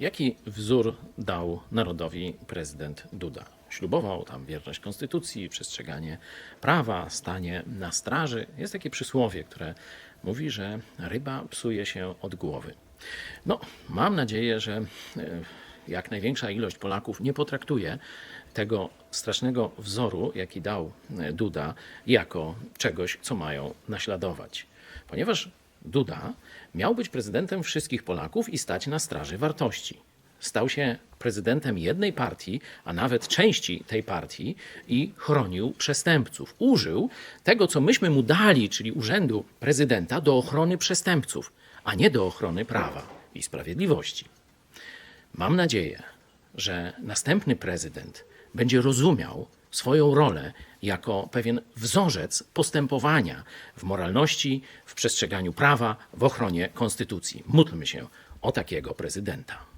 Jaki wzór dał narodowi prezydent Duda? Ślubował tam wierność konstytucji, przestrzeganie prawa, stanie na straży. Jest takie przysłowie, które mówi, że ryba psuje się od głowy. No, mam nadzieję, że e, jak największa ilość Polaków nie potraktuje tego strasznego wzoru, jaki dał e, Duda, jako czegoś, co mają naśladować. Ponieważ Duda miał być prezydentem wszystkich Polaków i stać na straży wartości. Stał się prezydentem jednej partii, a nawet części tej partii i chronił przestępców. Użył tego, co myśmy mu dali, czyli urzędu prezydenta, do ochrony przestępców, a nie do ochrony prawa i sprawiedliwości. Mam nadzieję, że następny prezydent będzie rozumiał swoją rolę jako pewien wzorzec postępowania w moralności, w przestrzeganiu prawa, w ochronie konstytucji. Módlmy się o takiego prezydenta.